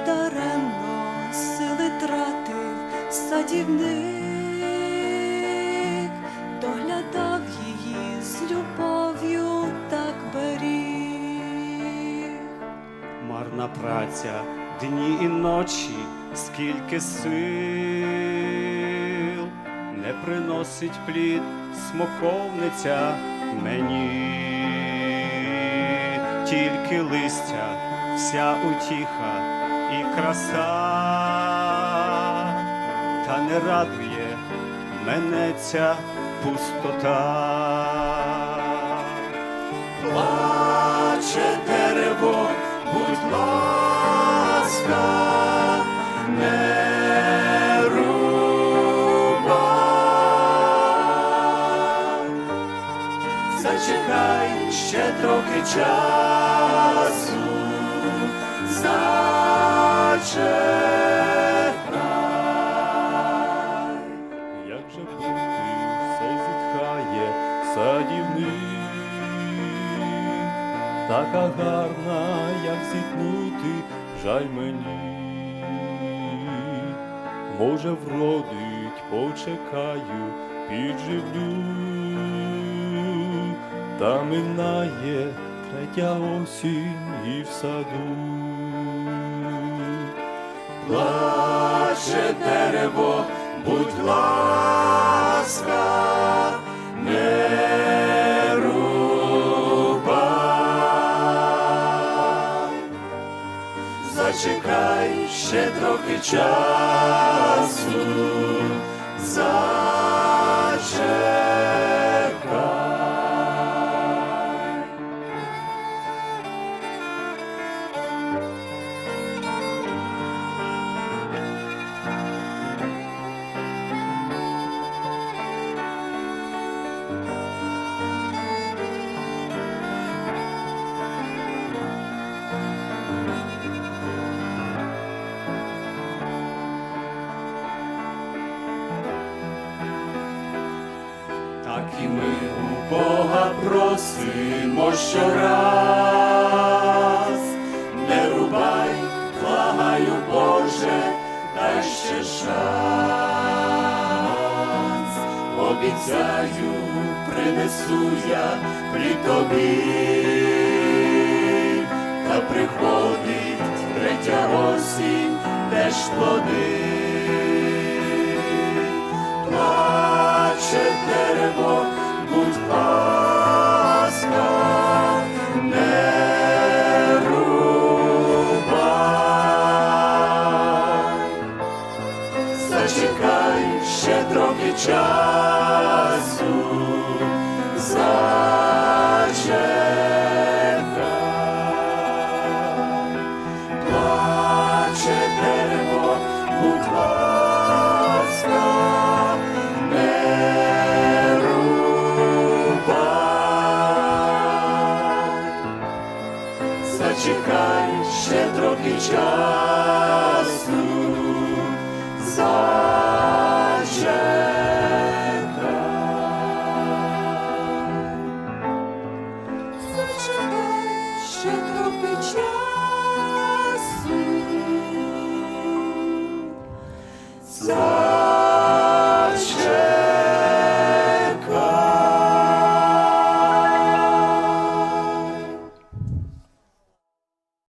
і даремно сили тратив садівник, доглядав її з любов'ю так беріг. Марна праця дні і ночі, скільки сил не приносить плід смоковниця мені. Тільки листя, вся утіха і краса, та не радує мене ця пустота. Плаче дерево, будь ласка. Зачекай ще трохи часу, садівник, така гарна, як зітнути, жаль мені. Може, вродить, почекаю, підживлю, та минає третя осінь і в саду. Плаче дерево, будь ласка, Зачекай ще трохи часу, і ми у Бога просимо щораз, не рубай, благаю Боже, дай ще шанс, обіцяю, принесу я при тобі, та приходить третя осінь, де ж плоди. Плаче дерево, будь Зачекай ще трохи часу,